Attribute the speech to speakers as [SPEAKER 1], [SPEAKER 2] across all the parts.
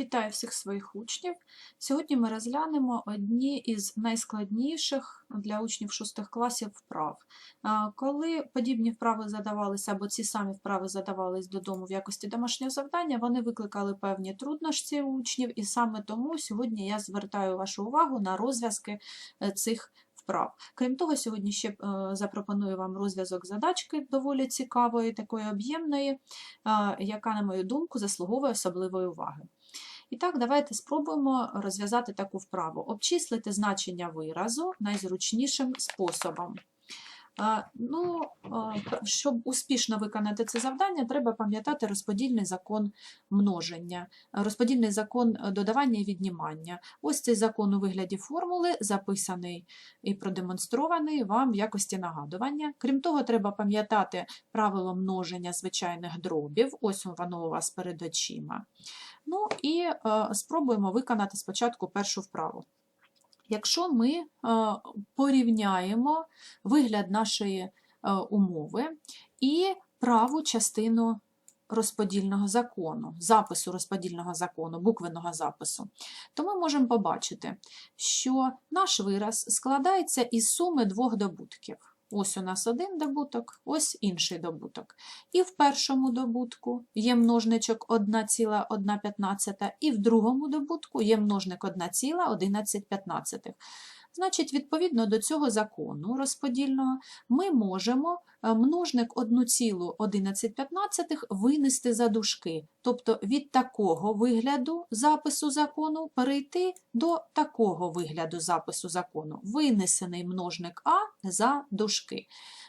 [SPEAKER 1] Вітаю всіх своїх учнів. Сьогодні ми розглянемо одні із найскладніших для учнів шостих класів вправ. Коли подібні вправи задавалися, або ці самі вправи задавались додому в якості домашнього завдання, вони викликали певні труднощі учнів, і саме тому сьогодні я звертаю вашу увагу на розв'язки е, цих вправ. Крім того, сьогодні ще е, запропоную вам розв'язок задачки доволі цікавої, такої об'ємної, яка, на мою думку, заслуговує особливої уваги. І так, давайте спробуємо розв'язати таку вправу. Обчислити значення виразу найзручнішим способом. Е, Ну, е, Щоб успішно виконати це завдання, треба пам'ятати розподільний закон множення, розподільний закон додавання і віднімання. Ось цей закон у вигляді формули записаний і продемонстрований вам в якості нагадування. Крім того, треба пам'ятати правило множення звичайних дробів. Ось воно у вас перед очима. Ну і е, спробуємо виконати спочатку першу вправу. Якщо ми е, порівняємо вигляд нашої е, умови і праву частину розподільного закону, запису розподільного закону, буквеного запису, то ми можемо побачити, що наш вираз складається із суми двох добутків. Ось у нас один добуток, ось інший добуток. І в першому добутку є множничок 1,115, і в другому добутку є множник 1,1115. Значить, відповідно до цього закону розподільного, ми можемо е, множник 1,1115 винести за дужки, тобто від такого вигляду запису закону перейти до такого вигляду запису закону, винесений множник А за дужки.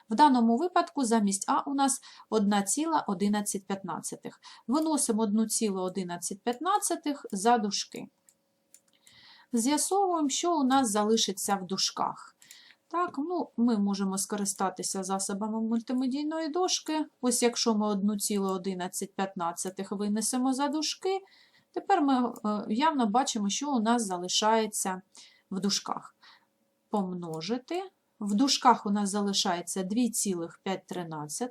[SPEAKER 1] В даному випадку замість А у нас 1,1115. Виносимо 1,1115 за дужки. З'ясовуємо, що у нас залишиться в дужках. Так, ну, Ми можемо скористатися засобами мультимедійної дошки. Ось якщо ми 1,1115 винесемо за дужки, тепер ми е, явно бачимо, що у нас залишається в дужках. Помножити. В дужках у нас залишається 2,5.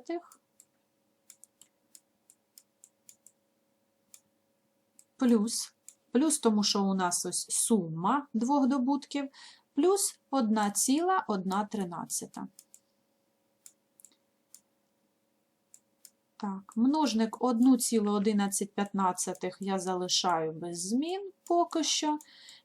[SPEAKER 1] Плюс плюс тому, що у нас ось сума двох добутків, плюс 1,1. Так, множник 1,1115 я залишаю без змін поки що.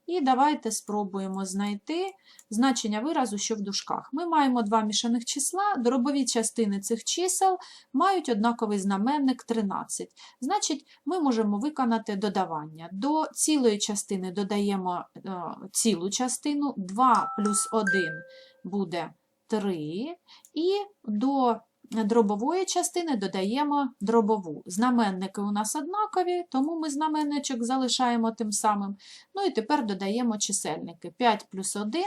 [SPEAKER 1] І давайте спробуємо знайти значення виразу, що в дужках. Ми маємо два мішаних числа, дробові частини цих чисел мають однаковий знаменник 13. Значить, ми можемо виконати додавання. До цілої частини додаємо е, цілу частину, 2 плюс 1 буде 3, і до дробової частини додаємо дробову. Знаменники у нас однакові, тому ми знаменничок залишаємо тим самим. Ну і тепер додаємо чисельники. 5 плюс 1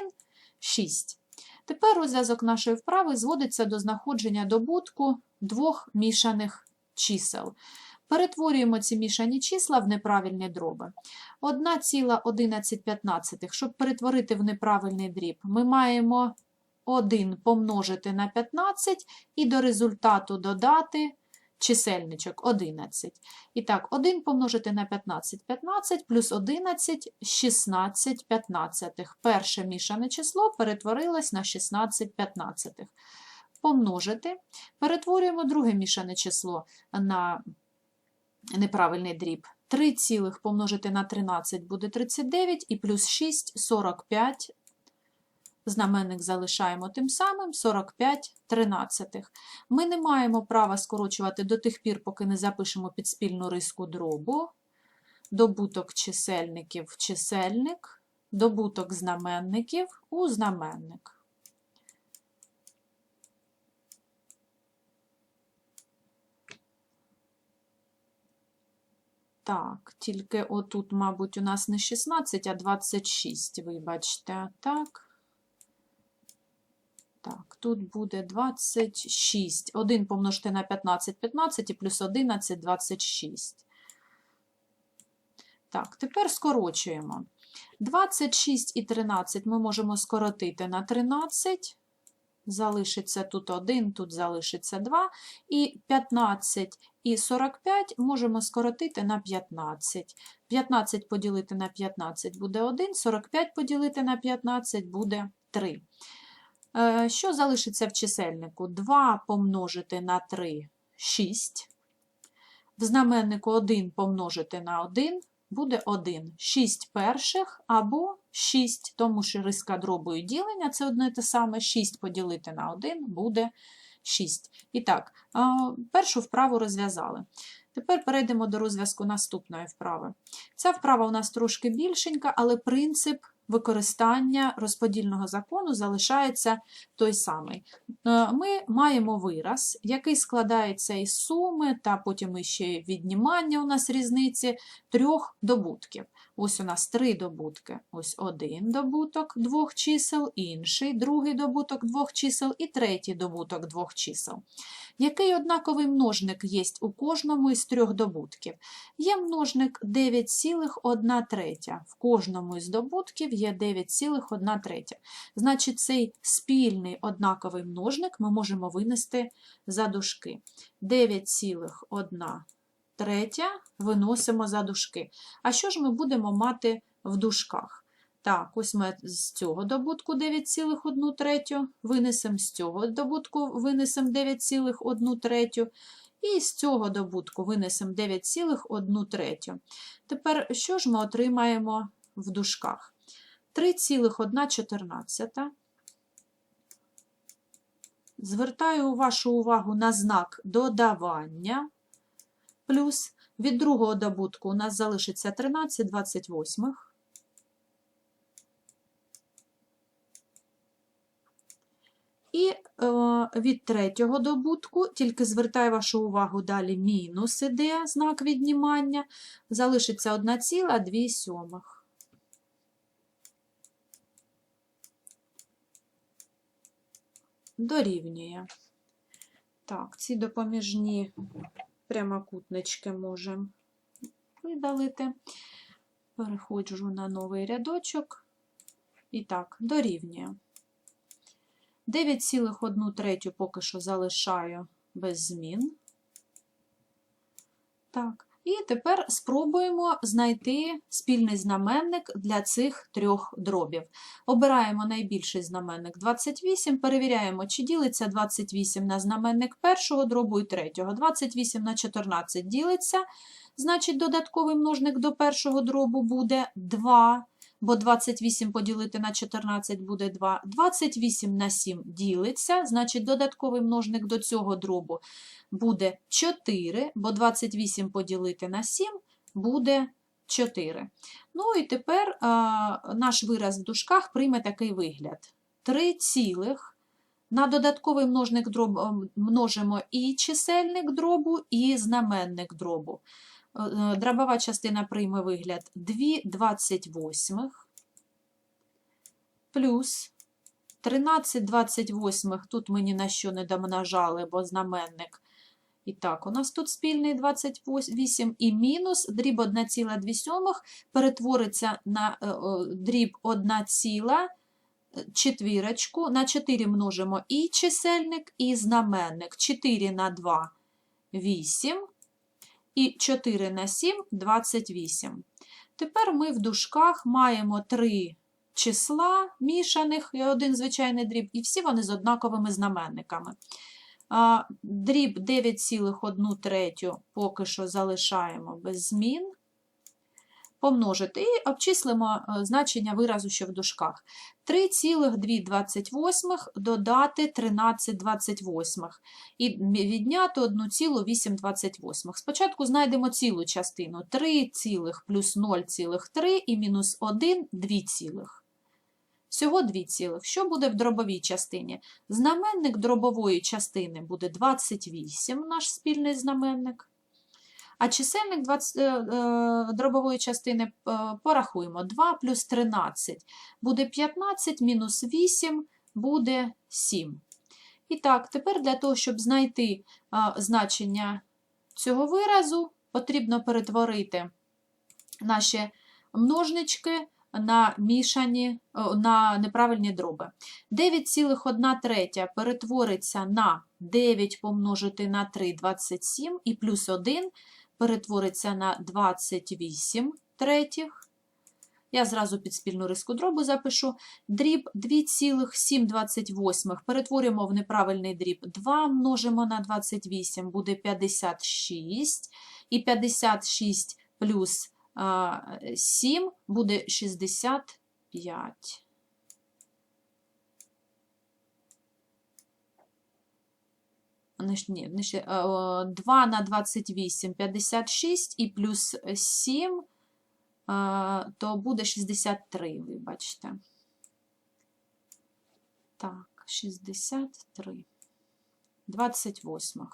[SPEAKER 1] 6. Тепер розв'язок нашої вправи зводиться до знаходження добутку двох мішаних чисел. Перетворюємо ці мішані числа в неправильні дроби. 1,1115, щоб перетворити в неправильний дріб, ми маємо 1 помножити на 15 і до результату додати чисельничок 11. І так, 1 помножити на 15 15 плюс 11 16 15. Перше мішане число перетворилось на 16 15. Помножити. Перетворюємо друге мішане число на неправильний дріб. 3 цілих помножити на 13 буде 39 і плюс 6 45 Знаменник залишаємо тим самим 45 тринадцятих. Ми не маємо права скорочувати до тих пір, поки не запишемо під спільну риску дробу, добуток чисельників в чисельник, добуток знаменників у знаменник. Так, тільки отут, мабуть, у нас не 16, а 26, вибачте, так. Тут буде 26. 1 помножити на 15, 15 і плюс 11 26. Так, тепер скорочуємо. 26 і 13 ми можемо скоротити на 13. залишиться тут 1, тут залишиться 2, і 15 і 45 можемо скоротити на 15. 15 поділити на 15 буде 1, 45 поділити на 15 буде 3. Е, Що залишиться в чисельнику? 2 помножити на 3 – 6. В знаменнику 1 помножити на 1 буде 1. 6 перших або 6, тому що риска дробою ділення це одне те саме. 6 поділити на 1 буде 6. І так, першу вправу розв'язали. Тепер перейдемо до розв'язку наступної вправи. Ця вправа у нас трошки більшенька, але принцип використання розподільного закону залишається той самий. Е, Ми маємо вираз, який складається із суми, та потім іще віднімання у нас різниці трьох добутків. Ось у нас три добутки. Ось один добуток двох чисел, інший другий добуток двох чисел і третій добуток двох чисел. Який однаковий множник є у кожному із трьох добутків? Є множник 9,1 третя. В кожному із добутків є 9,1 третя. Значить, цей спільний однаковий множник ми можемо винести за дужки. 9,1 третя виносимо за дужки. А що ж ми будемо мати в дужках? Так, ось ми з цього добутку 9,1 третю, винесемо з цього добутку, винесемо 9,1 третю, і з цього добутку винесемо 9,1 третю. Тепер, що ж ми отримаємо в дужках? 3,114. Звертаю вашу увагу на знак додавання. Плюс від другого добутку у нас залишиться 13 І е, від третього добутку, тільки звертаю вашу увагу, далі мінус іде знак віднімання, залишиться 1,2 сьомих. Дорівнює. Так, ці допоміжні прямокутнички можемо видалити. Переходжу на новий рядочок. І так, дорівнює. 9,1 третю поки що залишаю без змін. Так, і тепер спробуємо знайти спільний знаменник для цих трьох дробів. Обираємо найбільший знаменник 28, перевіряємо, чи ділиться 28 на знаменник першого дробу і третього. 28 на 14 ділиться, значить додатковий множник до першого дробу буде 2 бо 28 поділити на 14 буде 2. 28 на 7 ділиться, значить додатковий множник до цього дробу буде 4, бо 28 поділити на 7 буде 4. Ну і тепер а, наш вираз в дужках прийме такий вигляд. 3 цілих. На додатковий множник дробу множимо і чисельник дробу, і знаменник дробу. Е, дробова частина прийме вигляд 2 28 плюс 13 28, тут ми ні на що не домножали, бо знаменник. І так, у нас тут спільний 28 і мінус дріб 1,2 перетвориться на е, дріб 1, четвірочку. На 4 множимо і чисельник, і знаменник. 4 на 2 – 8. І 4 на 7 – 28. Тепер ми в дужках маємо 3 числа мішаних і один звичайний дріб, і всі вони з однаковими знаменниками. Дріб 9,1 третю поки що залишаємо без змін. Помножити і обчислимо е, значення виразу, що в дужках. 3,228 додати 13,28 і відняти 1,828. Спочатку знайдемо цілу частину 3 цілих плюс 0,3 і мінус 1 – 2 цілих. Всього 2 цілих. Що буде в дробовій частині? Знаменник дробової частини буде 28, наш спільний знаменник. А чисельник 20, е, е, дробової частини е, порахуємо. 2 плюс 13 буде 15, мінус 8 буде 7. І так, тепер для того, щоб знайти значення цього виразу, потрібно перетворити наші множнички на мішані, на неправильні дроби. 9,1 третя перетвориться на 9 помножити на 3 – 27, і плюс 1 перетвориться на 28 третіх. Я зразу під спільну риску дробу запишу. Дріб 2,728 перетворюємо в неправильний дріб. 2 множимо на 28 буде 56. І 56 плюс 7 буде 65. Не ж- Ні, о, 2 на 28 – 56 і плюс 7 то буде 63, вибачте. Так, 63. 28.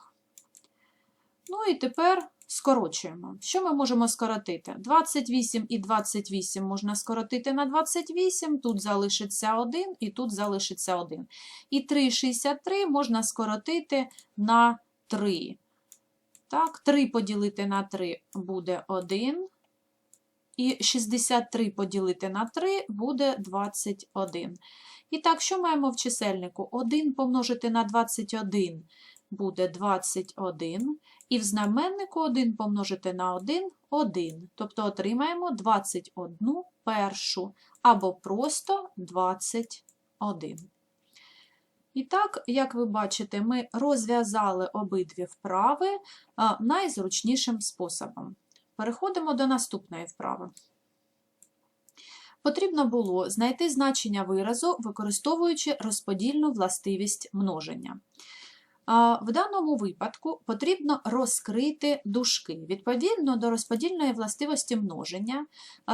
[SPEAKER 1] Ну і тепер скорочуємо. Що ми можемо скоротити? 28 і 28 можна скоротити на 28, тут залишиться 1 і тут залишиться 1. І 3,63 можна скоротити на 3. Так, 3 поділити на 3 буде 1. І 63 поділити на 3 буде 21. І так, що маємо в чисельнику? 1 помножити на 21 буде 21. І в знаменнику 1 помножити на 1 – 1. Тобто отримаємо 21 першу або просто 21. І так, як ви бачите, ми розв'язали обидві вправи найзручнішим способом. Переходимо до наступної вправи. Потрібно було знайти значення виразу, використовуючи розподільну властивість множення. В даному випадку потрібно розкрити дужки. Відповідно до розподільної властивості множення,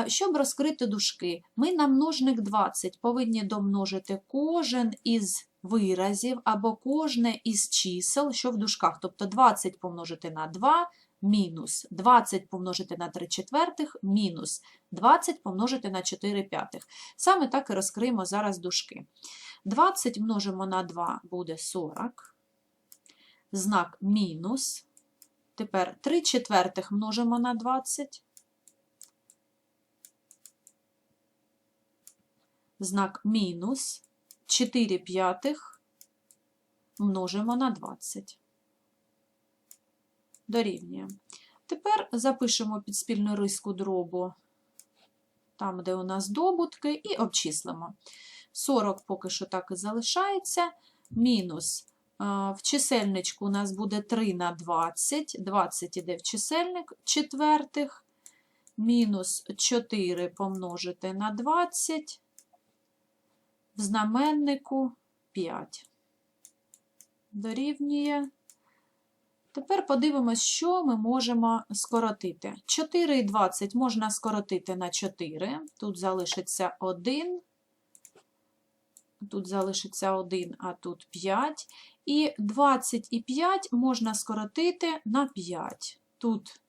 [SPEAKER 1] щоб розкрити дужки, ми на множник 20 повинні домножити кожен із виразів або кожне із чисел, що в дужках. Тобто 20 помножити на 2 мінус 20 помножити на 3 четвертих мінус 20 помножити на 4 п'ятих. Саме так і розкриємо зараз дужки. 20 множимо на 2 буде 40, знак мінус. Тепер 3 четвертих множимо на 20, знак мінус, 4 п'ятих множимо на 20 дорівнює. Тепер запишемо під спільну риску дробу там, де у нас добутки, і обчислимо. 40 поки що так і залишається. Мінус в чисельничку у нас буде 3 на 20, 20 іде в чисельник четвертих, мінус 4 помножити на 20, в знаменнику 5. Дорівнює Тепер подивимось, що ми можемо скоротити. 4 і 20 можна скоротити на 4. Тут залишиться 1, тут залишиться 1, а тут 5. І 20 і 5 можна скоротити на 5. Тут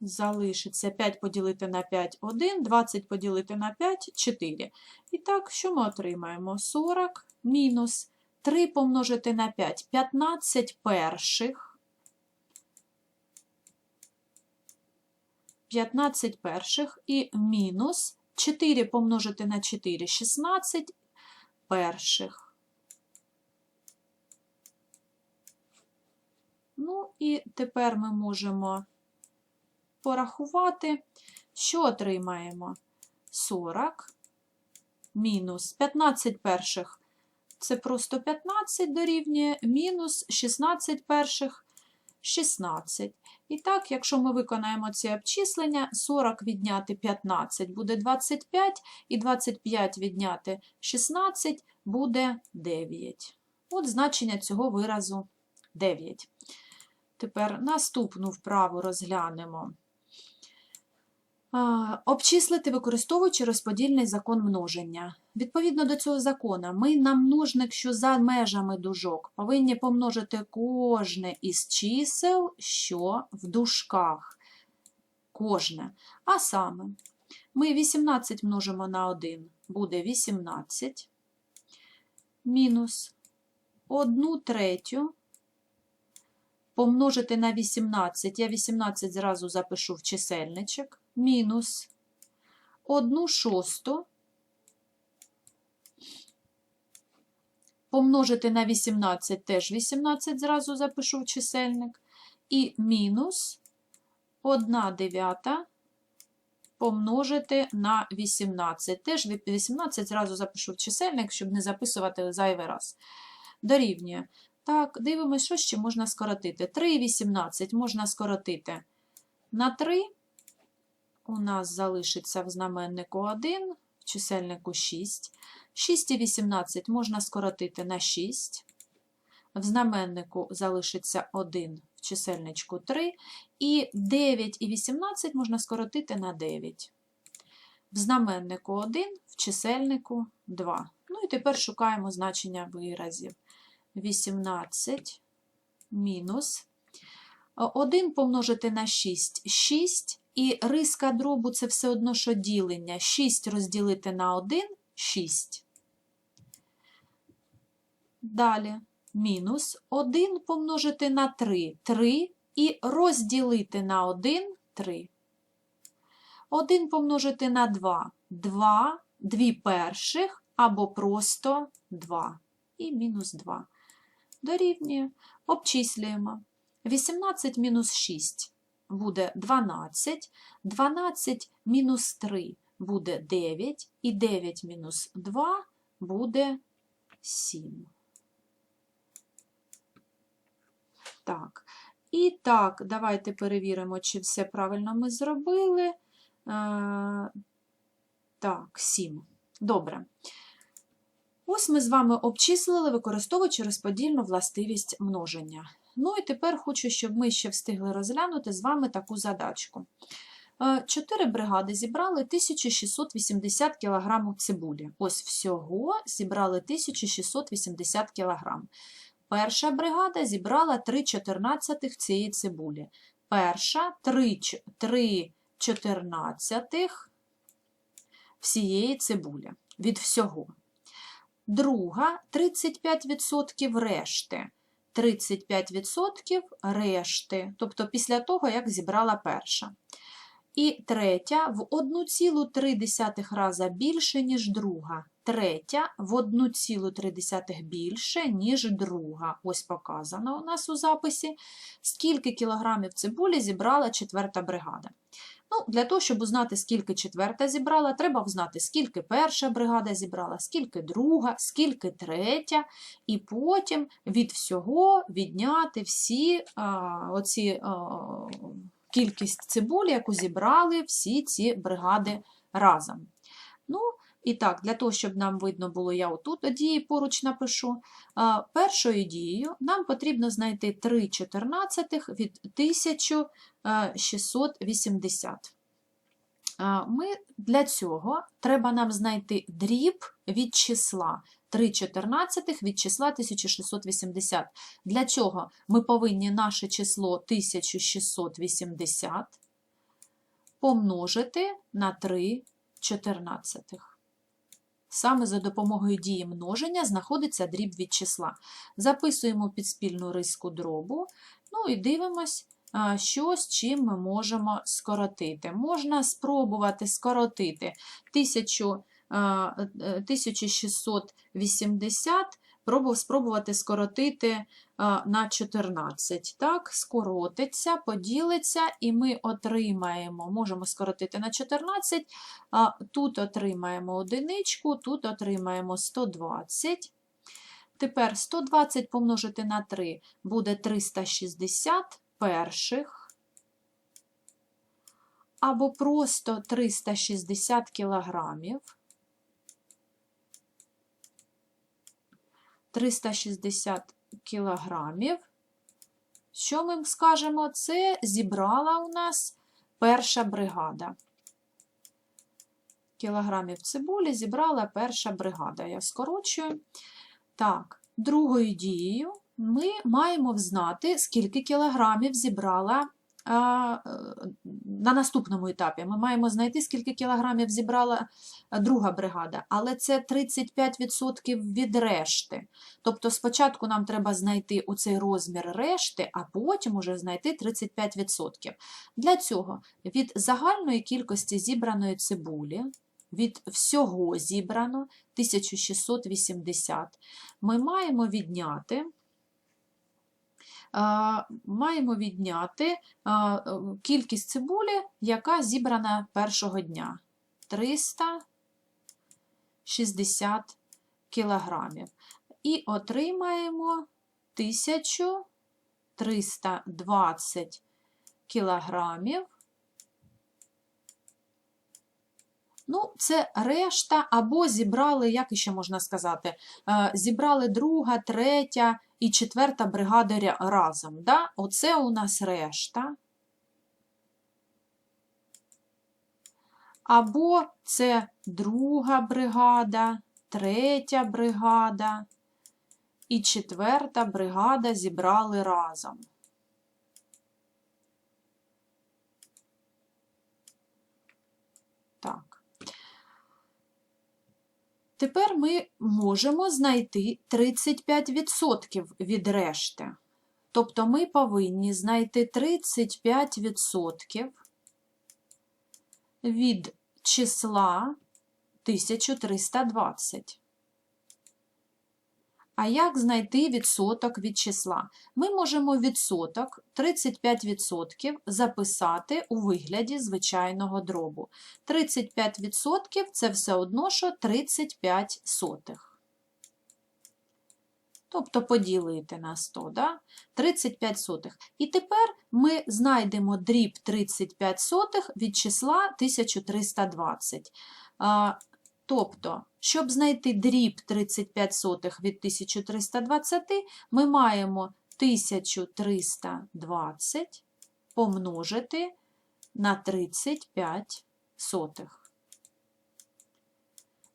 [SPEAKER 1] залишиться 5 поділити на 5 1, 20 поділити на 5 4. І так, що ми отримаємо? 40 мінус 3 помножити на 5 15 перших. 15 перших і мінус 4 помножити на 4 16 перших. Ну і тепер ми можемо порахувати, що отримаємо 40 мінус 15 перших це просто 15 дорівнює мінус 16 перших 16. І так, якщо ми виконаємо ці обчислення, 40 відняти 15 буде 25, і 25 відняти 16 буде 9. От значення цього виразу 9. Тепер наступну вправу розглянемо. Обчислити, використовуючи розподільний закон множення. Відповідно до цього закону, ми на множник, що за межами дужок, повинні помножити кожне із чисел, що в дужках. Кожне. А саме, ми 18 множимо на 1, буде 18, мінус 1 третю помножити на 18, я 18 зразу запишу в чисельничок, мінус 1 шосту помножити на 18, теж 18 зразу запишу в чисельник, і мінус 1 дев'ята помножити на 18. Теж 18 зразу запишу в чисельник, щоб не записувати зайвий раз. Дорівнює. Так, дивимося, що ще можна скоротити. 3 і 18 можна скоротити на 3. У нас залишиться в знаменнику 1, в чисельнику 6. 6 і 18 можна скоротити на 6. В знаменнику залишиться 1, в чисельничку 3. І 9 і 18 можна скоротити на 9. В знаменнику 1, в чисельнику 2. Ну і тепер шукаємо значення виразів. 18 мінус 1 помножити на 6 6. І риска дробу це все одно, що ділення. 6 розділити на 1 6. Далі мінус 1 помножити на 3 3 і розділити на 1 3. 1 помножити на 2 2, 2 перших або просто 2 і мінус 2. Дорівнює. Обчислюємо. 18 мінус 6 буде 12, 12 мінус 3 буде 9, і 9 мінус 2 буде 7. Так, і так, давайте перевіримо, чи все правильно ми зробили. Е, Так, 7. Добре. Ось ми з вами обчислили, використовуючи розподільну властивість множення. Ну і тепер хочу, щоб ми ще встигли розглянути з вами таку задачку. Е, Чотири бригади зібрали 1680 кг цибулі. Ось всього зібрали 1680 кг. Перша бригада зібрала 3 чотирнадцятих цієї цибулі. Перша 3, 3 чотирнадцятих всієї цибулі від всього. Друга 35% решти. 35% решти, тобто після того, як зібрала перша. І третя в 1,3 рази більше, ніж друга. Третя в 1,3 більше, ніж друга. Ось показано у нас у записі, скільки кілограмів цибулі зібрала четверта бригада. Ну, Для того, щоб узнати, скільки четверта зібрала, треба взнати, скільки перша бригада зібрала, скільки друга, скільки третя, і потім від всього відняти всі а, оці а, кількість цибулі, яку зібрали всі ці бригади разом. Ну, і так, для того, щоб нам видно було, я отут дії поруч напишу. Першою дією нам потрібно знайти 3 чотирнадцятих від 1680. Ми Для цього треба нам знайти дріб від числа 3 чотирнадцятих від числа 1680. Для цього ми повинні наше число 1680 помножити на 3 чотирнадцятих. Саме за допомогою дії множення знаходиться дріб від числа. Записуємо під спільну риску дробу, ну і дивимось, що з чим ми можемо скоротити. Можна спробувати скоротити 1680, спробувати скоротити на 14. Так, скоротиться, поділиться, і ми отримаємо, можемо скоротити на 14, тут отримаємо одиничку, тут отримаємо 120. Тепер 120 помножити на 3 буде 360 перших, або просто 360 кілограмів. 360 кілограмів. Що ми скажемо? Це зібрала у нас перша бригада. Кілограмів цибулі зібрала перша бригада. Я скорочую. Так, другою дією ми маємо взнати, скільки кілограмів зібрала на наступному етапі. Ми маємо знайти, скільки кілограмів зібрала друга бригада, але це 35% від решти. Тобто спочатку нам треба знайти оцей розмір решти, а потім уже знайти 35%. Для цього від загальної кількості зібраної цибулі від всього зібрано 1680, ми маємо відняти, маємо відняти е, кількість цибулі, яка зібрана першого дня 360 кілограмів. І отримаємо 1320 кілограмів. Ну, це решта, або зібрали, як іще можна сказати, е, зібрали друга, третя і четверта бригади разом. Да? Оце у нас решта. Або це друга бригада, третя бригада і четверта бригада зібрали разом. Так. Тепер ми можемо знайти 35% від решти. Тобто ми повинні знайти 35% від числа 1320. А як знайти відсоток від числа? Ми можемо відсоток 35% записати у вигляді звичайного дробу. 35% це все одно, що 35 сотих. Тобто поділити на 100, да? 35 сотих. І тепер ми знайдемо дріб 35 сотих від числа 1320. Тобто, щоб знайти дріб 35 сотих від 1320, ми маємо 1320 помножити на 35 сотих.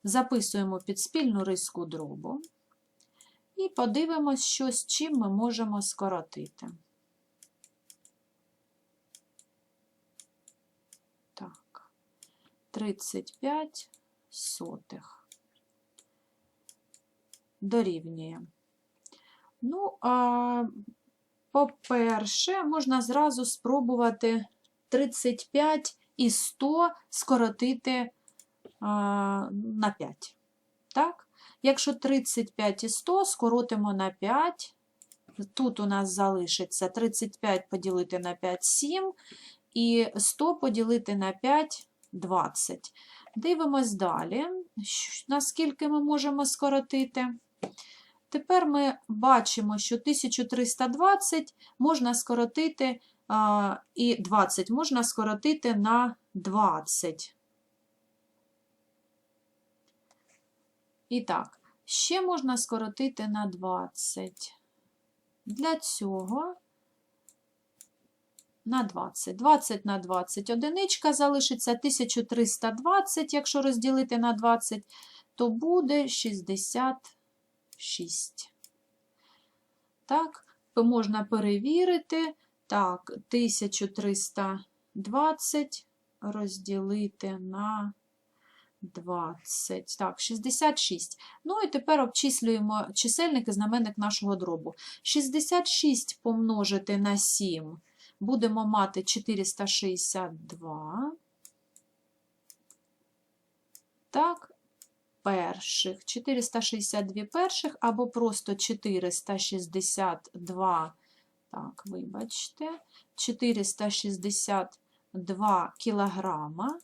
[SPEAKER 1] Записуємо під спільну риску дробу і подивимось, що з чим ми можемо скоротити. Так, 35 сотих. Дорівнює. Ну, а, по-перше, можна зразу спробувати 35 і 100 скоротити а, на 5. Так? Якщо 35 і 100 скоротимо на 5, тут у нас залишиться 35 поділити на 5 7, і 100 поділити на 5 20. Дивимось далі, наскільки ми можемо скоротити. Тепер ми бачимо, що 1320 можна скоротити, а, і 20 можна скоротити на 20. І так, ще можна скоротити на 20. Для цього на 20. 20 на 20 одиничка залишиться 1320, якщо розділити на 20, то буде 66. Так, можна перевірити. Так, 1320 розділити на 20. Так, 66. Ну і тепер обчислюємо чисельник і знаменник нашого дробу. 66 помножити на 7 будемо мати 462. Так, перших, 462 перших, або просто 462, так, вибачте, 462 кілограма.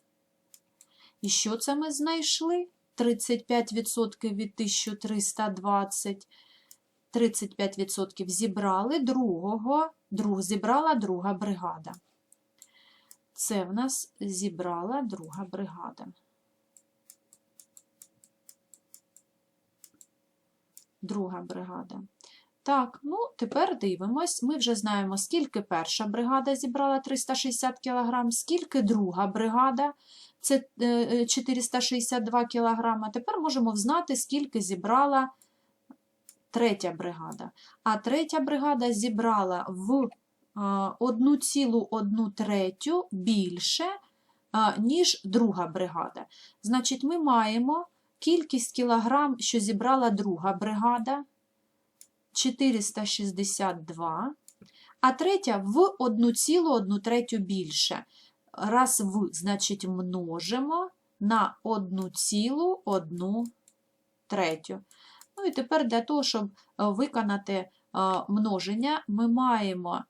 [SPEAKER 1] І що це ми знайшли? 35% від 1320. 35% зібрали другого, друг, зібрала друга бригада. Це в нас зібрала друга бригада. Друга бригада. Так, ну тепер дивимось. Ми вже знаємо, скільки перша бригада зібрала 360 кг, скільки друга бригада це 462 кг. Тепер можемо взнати, скільки зібрала третя бригада. А третя бригада зібрала в 1,1 третю більше, ніж друга бригада. Значить, ми маємо кількість кілограм, що зібрала друга бригада 462, а третя в 1,1 третю більше. Раз в, значить, множимо на 1,1 третю. І тепер для того, щоб е, виконати е, множення, ми маємо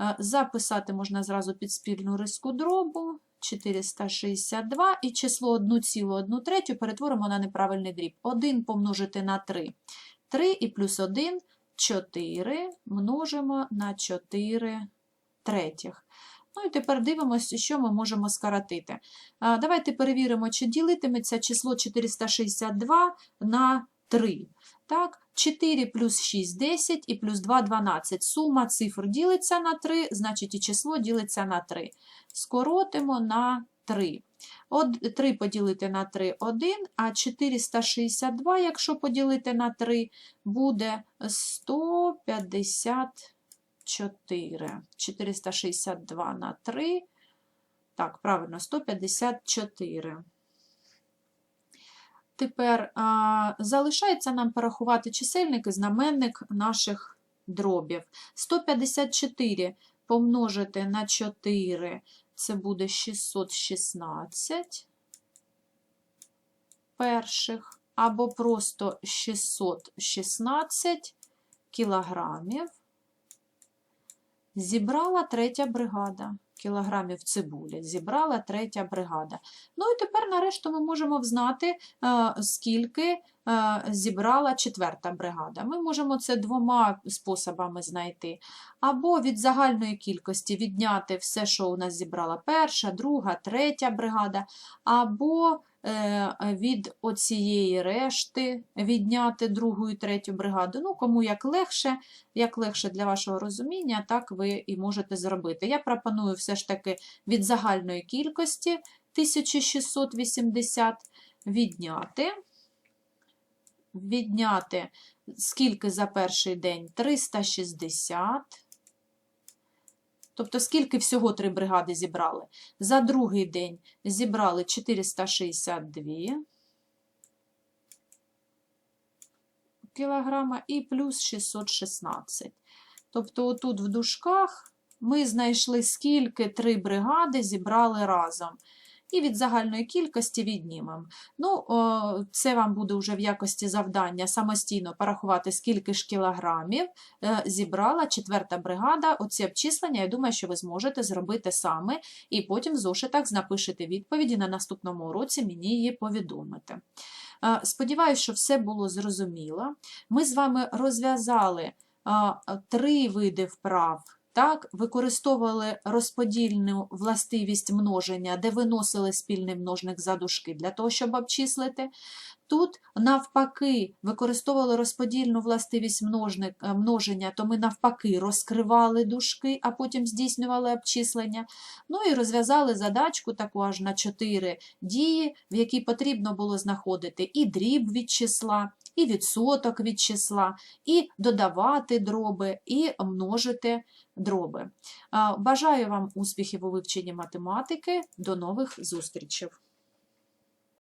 [SPEAKER 1] е, записати, можна зразу під спільну риску дробу, 462 і число 1,1 третю перетворимо на неправильний дріб. 1 помножити на 3. 3 і плюс 1 – 4 множимо на 4 третіх. Ну і тепер дивимося, що ми можемо скоротити. Давайте перевіримо, чи ділитиметься число 462 на 3. Так, 4 плюс 6 – 10 і плюс 2 – 12. Сума цифр ділиться на 3, значить і число ділиться на 3. Скоротимо на 3. От 3 поділити на 3 – 1, а 462, якщо поділити на 3, буде 154. 462 на 3. Так, правильно, 154. Тепер а, залишається нам порахувати чисельник і знаменник наших дробів. 154 помножити на 4 це буде 616 перших, або просто 616 кілограмів. Зібрала третя бригада кілограмів цибулі, зібрала третя бригада. Ну і тепер, нарешті, ми можемо взнати, е, скільки е, зібрала четверта бригада. Ми можемо це двома способами знайти. Або від загальної кількості відняти все, що у нас зібрала перша, друга, третя бригада, або від оцієї решти відняти другу і третю бригаду. Ну, кому як легше, як легше для вашого розуміння, так ви і можете зробити. Я пропоную все ж таки від загальної кількості 1680 відняти. Відняти скільки за перший день? 360. Тобто, скільки всього три бригади зібрали? За другий день зібрали 462 кілограма і плюс 616. Тобто, отут в дужках ми знайшли, скільки три бригади зібрали разом. І від загальної кількості віднімемо. Ну, це вам буде вже в якості завдання самостійно порахувати, скільки ж кілограмів е, зібрала четверта бригада. Оці обчислення, я думаю, що ви зможете зробити саме, і потім в зошитах напишете відповіді на наступному уроці, мені її повідомите. Сподіваюся, що все було зрозуміло. Ми з вами розв'язали е, три види вправ. Так, використовували розподільну властивість множення, де виносили спільний множник за дужки для того, щоб обчислити. Тут, навпаки, використовували розподільну властивість множник, е, множення, то ми навпаки розкривали дужки, а потім здійснювали обчислення. Ну і розв'язали задачку таку аж на 4 дії, в якій потрібно було знаходити і дріб від числа, і відсоток від числа, і додавати дроби, і множити дроби. Бажаю вам успіхів у вивченні математики. До нових зустрічей!